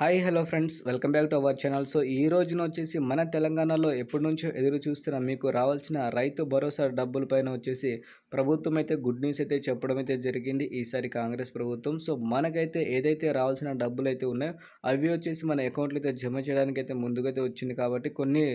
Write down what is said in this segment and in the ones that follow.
Hi hello friends. Welcome back to our channel. So ఈ రోజున వచ్చేసి మన తెలంగాణలో ఎప్పటి నుంచో ఎదురు చూస్తున్న మీకు రావాల్సిన రైతు భరోసా డబ్బుల పైన వచ్చేసి ప్రభుత్వం అయితే గుడ్ న్యూస్ అయితే చెప్పడం అయితే జరిగింది. ఈసారి కాంగ్రెస్ ప్రభుత్వం. సో మనకైతే ఏదైతే రావాల్సిన డబ్బులు అయితే ఉన్నాయో అవి వచ్చేసి మన అకౌంట్లో అయితే జమ చేయడానికి అయితే ముందుగా అయితే వచ్చింది కాబట్టి కొన్ని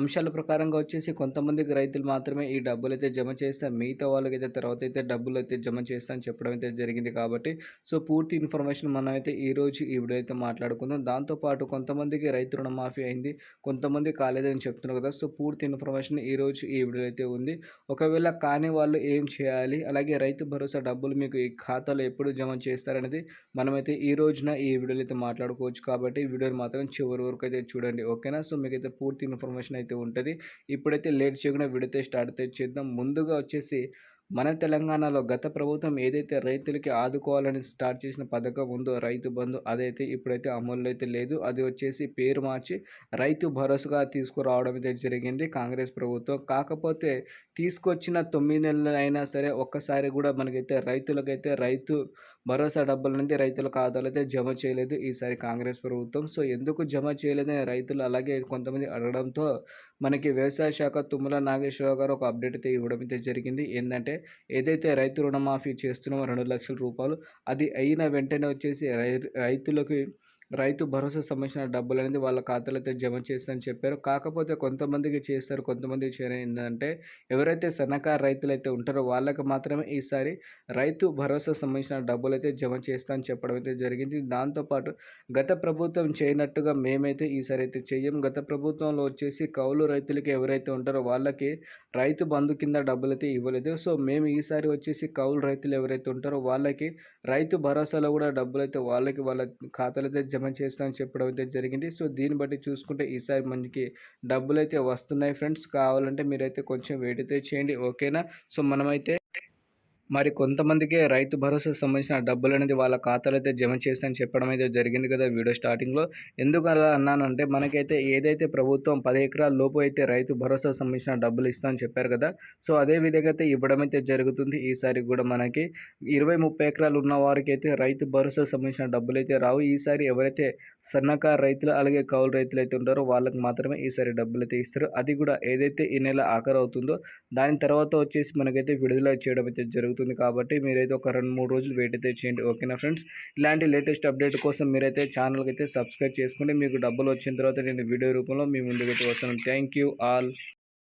అంశాల ప్రకారంగా వచ్చేసి కొంతమందికి రైతులు మాత్రమే ఈ డబ్బులు అయితే జమ చేస్తే మిగతా వాళ్ళకైతే తర్వాత అయితే డబ్బులు అయితే జమ చేస్తా అని చెప్పడం అయితే జరిగింది కాబట్టి. సో పూర్తి ఇన్ఫర్మేషన్ మనం అయితే ఈ రోజు ఈ వీడియో అయితే మాట్లాడుకుందాం. దాంతోపాటు కొంతమందికి రైతు రుణమాఫీ అయింది. కొంతమంది కాలేదని చెప్తున్నారు కదా. సో పూర్తి ఇన్ఫర్మేషన్ ఈ రోజు ఈ వీడియో అయితే ఉంది. ఒకవేళ కాని వాళ్ళు ఏం చేయాలి? అలాగే రైతు భరోసా డబ్బులు మీకు ఈ ఖాతాలో ఎప్పుడు జమ చేస్తారనేది మనమైతే ఈ రోజున ఈ వీడియోలో అయితే మాట్లాడుకోవచ్చు. కాబట్టి ఈ వీడియోని మాత్రం చివరి వరకు అయితే చూడండి. ఓకేనా? సో మీకైతే పూర్తి ఇన్ఫర్మేషన్ అయితే ఉంటుంది. ఇప్పుడైతే లేట్ చేయకుండా వీడియో అయితే స్టార్ట్ అయితే చేద్దాం. ముందుగా వచ్చేసి మన తెలంగాణలో గత ప్రభుత్వం ఏదైతే రైతులకి ఆదుకోవాలని స్టార్ట్ చేసిన పథకం ఉందో రైతు బంధు అదైతే ఇప్పుడైతే అమల్లో అయితే లేదు. అది వచ్చేసి పేరు మార్చి రైతు భరోసాగా తీసుకురావడం అయితే జరిగింది కాంగ్రెస్ ప్రభుత్వం. కాకపోతే తీసుకొచ్చిన తొమ్మిది నెలలు అయినా సరే ఒక్కసారి కూడా మనకైతే రైతులకైతే రైతు భరోసా డబ్బులు రైతుల ఖాతాలో అయితే జమ చేయలేదు ఈసారి కాంగ్రెస్ ప్రభుత్వం. సో ఎందుకు జమ చేయలేదని రైతులు అలాగే కొంతమంది అడగడంతో మనకి వ్యవసాయ శాఖ తుమ్మల నాగేశ్వరరావు గారు ఒక అప్డేట్ అయితే ఇవ్వడం అయితే జరిగింది. ఏంటంటే ఏదైతే రైతు రుణమాఫీ చేస్తున్నామో రెండు లక్షల రూపాయలు అది అయిన వెంటనే వచ్చేసి రై రైతులకి రైతు భరోసా సంబంధించిన డబ్బులు అనేది వాళ్ళ ఖాతాలో జమ చేస్తారని చెప్పారు. కాకపోతే కొంతమందికి చేస్తారు కొంతమందికి ఏంటంటే ఎవరైతే సన్నకారు రైతులు అయితే ఉంటారో వాళ్ళకి మాత్రమే ఈసారి రైతు భరోసా సంబంధించిన డబ్బులు అయితే జమ చేస్తామని చెప్పడం అయితే జరిగింది. దాంతోపాటు గత ప్రభుత్వం చేయనట్టుగా మేమైతే ఈసారి అయితే చేయం గత ప్రభుత్వంలో వచ్చేసి కౌలు రైతులకి ఎవరైతే ఉంటారో వాళ్ళకి రైతు బంధు కింద డబ్బులు అయితే ఇవ్వలేదు. సో మేము ఈసారి వచ్చేసి కౌలు రైతులు ఎవరైతే ఉంటారో వాళ్ళకి రైతు భరోసాలో కూడా డబ్బులు అయితే వాళ్ళకి వాళ్ళ ఖాతాలైతే అయితే జమ చేస్తామని చెప్పడం అయితే జరిగింది. సో దీన్ని బట్టి చూసుకుంటే ఈసారి మనకి డబ్బులు అయితే వస్తున్నాయి ఫ్రెండ్స్. కావాలంటే మీరైతే కొంచెం వెయిట్ అయితే చేయండి. ఓకేనా? సో మనమైతే మరి కొంతమందికి రైతు భరోసా సంబంధించిన డబ్బులు అనేది వాళ్ళ ఖాతాలో అయితే జమ చేస్తానని చెప్పడం అయితే జరిగింది కదా వీడియో స్టార్టింగ్లో. ఎందుకు అలా అన్నానంటే మనకైతే ఏదైతే ప్రభుత్వం పది ఎకరాల లోపు అయితే రైతు భరోసా సంబంధించిన డబ్బులు ఇస్తామని చెప్పారు కదా సో అదే విధంగా అయితే ఇవ్వడం అయితే జరుగుతుంది. ఈసారి కూడా మనకి ఇరవై ముప్పై ఎకరాలు ఉన్న వారికి అయితే రైతు భరోసా సంబంధించిన డబ్బులు అయితే రావు. ఈసారి ఎవరైతే సన్నకారు రైతులు అలాగే కౌలు రైతులు అయితే ఉంటారో వాళ్ళకి మాత్రమే ఈసారి డబ్బులు అయితే ఇస్తారు. అది కూడా ఏదైతే ఈ నెల ఆఖరు అవుతుందో దాని తర్వాత వచ్చేసి మనకైతే విడుదల చేయడం అయితే జరుగుతుంది కాబట్టి మీరైతే ఒక రెండు మూడు రోజులు వెయిట్ అయితే చేయండి. ఓకేనా ఫ్రెండ్స్? ఇలాంటి లేటెస్ట్ అప్డేట్ కోసం మీరైతే ఛానల్కి అయితే సబ్స్క్రైబ్ చేసుకుంటే మీకు డబ్బులు వచ్చిన తర్వాత నేను వీడియో రూపంలో మీ ముందుకైతే వస్తాను. Thank you all.